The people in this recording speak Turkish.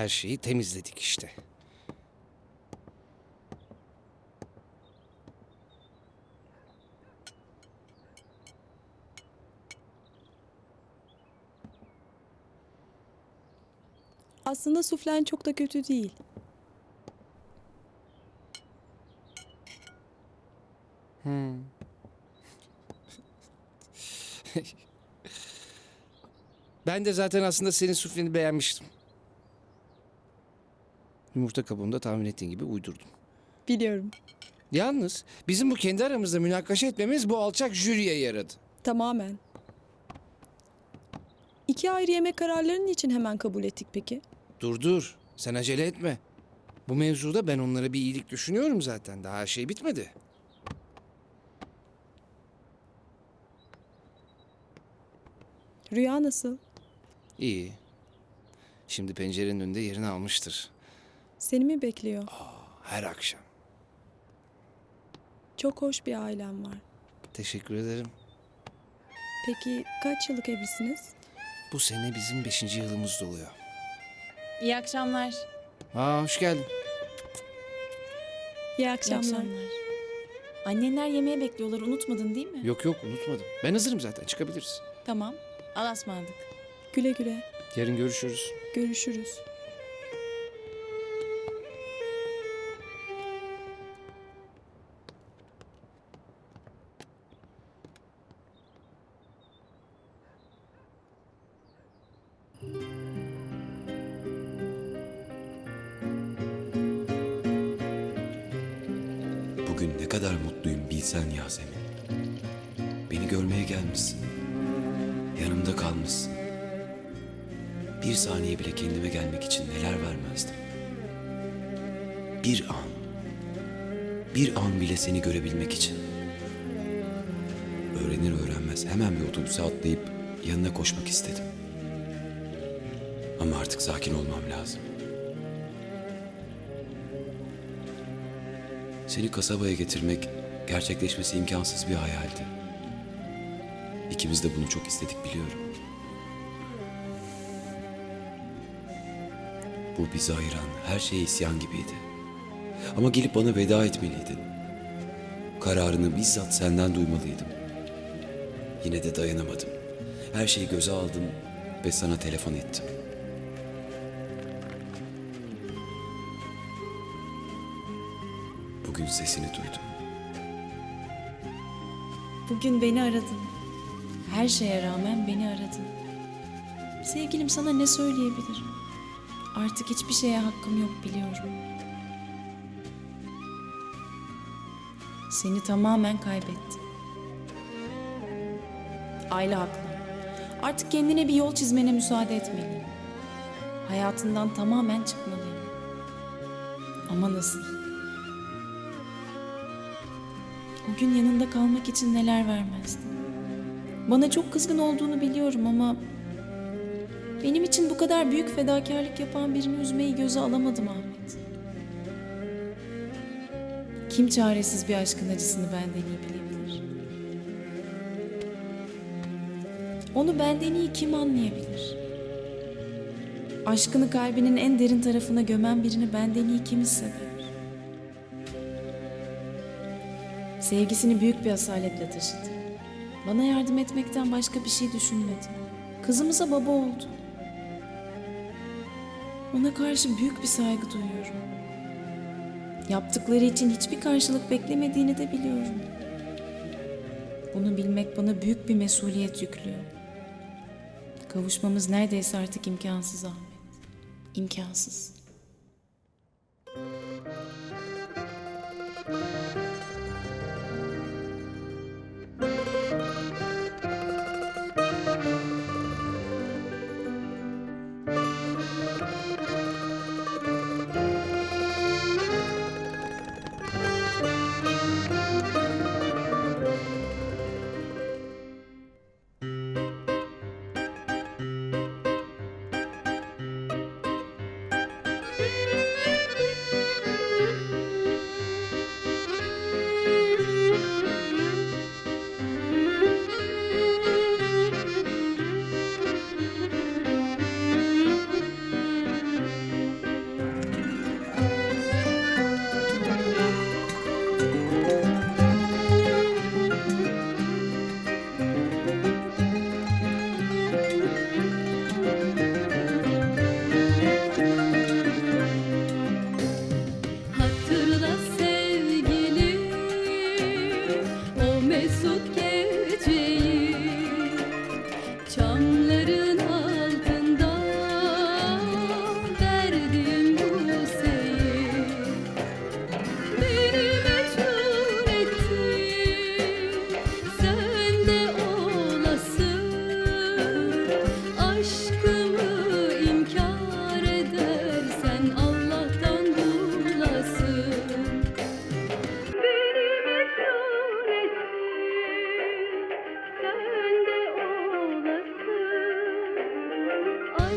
Her şeyi temizledik işte. Aslında suflen çok da kötü değil. Ben de zaten aslında senin sufleni beğenmiştim. Yumurta kabuğunu da tahmin ettiğin gibi uydurdum. Biliyorum. Yalnız bizim bu kendi aramızda münakaşa etmemiz bu alçak jüriye yaradı. Tamamen. İki ayrı yemek kararlarının için hemen kabul ettik peki? Dur dur sen acele etme. Bu mevzuda ben onlara bir iyilik düşünüyorum zaten. Daha her şey bitmedi. Rüya nasıl? İyi. Şimdi pencerenin önünde yerini almıştır. Seni mi bekliyor? Her akşam. Çok hoş bir ailem var. Teşekkür ederim. Peki kaç yıllık evlisiniz? Bu sene bizim beşinci yılımız doluyor. İyi akşamlar. Aa hoş geldin. İyi İyi akşamlar. Annenler yemeğe bekliyorlar unutmadın değil mi? Yok yok unutmadım. Ben hazırım zaten çıkabiliriz. Tamam. Al ısmarladık. Güle güle. Yarın görüşürüz. Görüşürüz. Bugün ne kadar mutluyum bilsen Yasemin. Beni görmeye gelmişsin. Yanımda kalmışsın. Bir saniye bile kendime gelmek için neler vermezdim. Bir an. Bir an bile seni görebilmek için. Öğrenir öğrenmez hemen bir otobüse atlayıp yanına koşmak istedim. Ama artık sakin olmam lazım. Seni kasabaya getirmek gerçekleşmesi imkansız bir hayaldi. İkimiz de bunu çok istedik biliyorum. Bu bizi ayıran her şey isyan gibiydi. Ama gelip bana veda etmeliydin. Kararını bizzat senden duymalıydım. Yine de dayanamadım. Her şeyi göze aldım ve sana telefon ettim. Bugün sesini duydum. Bugün beni aradın. Her şeye rağmen beni aradın. Sevgilim sana ne söyleyebilirim? Artık hiçbir şeye hakkım yok biliyorum. Seni tamamen kaybettim. Aile haklı. Artık kendine bir yol çizmene müsaade etmeliyim. Hayatından tamamen çıkmalıyım. Ama nasıl? O gün yanında kalmak için neler vermezdim. Bana çok kızgın olduğunu biliyorum ama benim için bu kadar büyük fedakarlık yapan birini üzmeyi göze alamadım Ahmet. Kim çaresiz bir aşkın acısını benden iyi bilebilir? Onu benden iyi kim anlayabilir? Aşkını kalbinin en derin tarafına gömen birini benden iyi kim hisseder? Sevgisini büyük bir asaletle taşıdı. Bana yardım etmekten başka bir şey düşünmedi. Kızımıza baba oldu. Ona karşı büyük bir saygı duyuyorum. Yaptıkları için hiçbir karşılık beklemediğini de biliyorum. Bunu bilmek bana büyük bir mesuliyet yüklüyor. Kavuşmamız neredeyse artık imkansız Ahmet. İmkansız.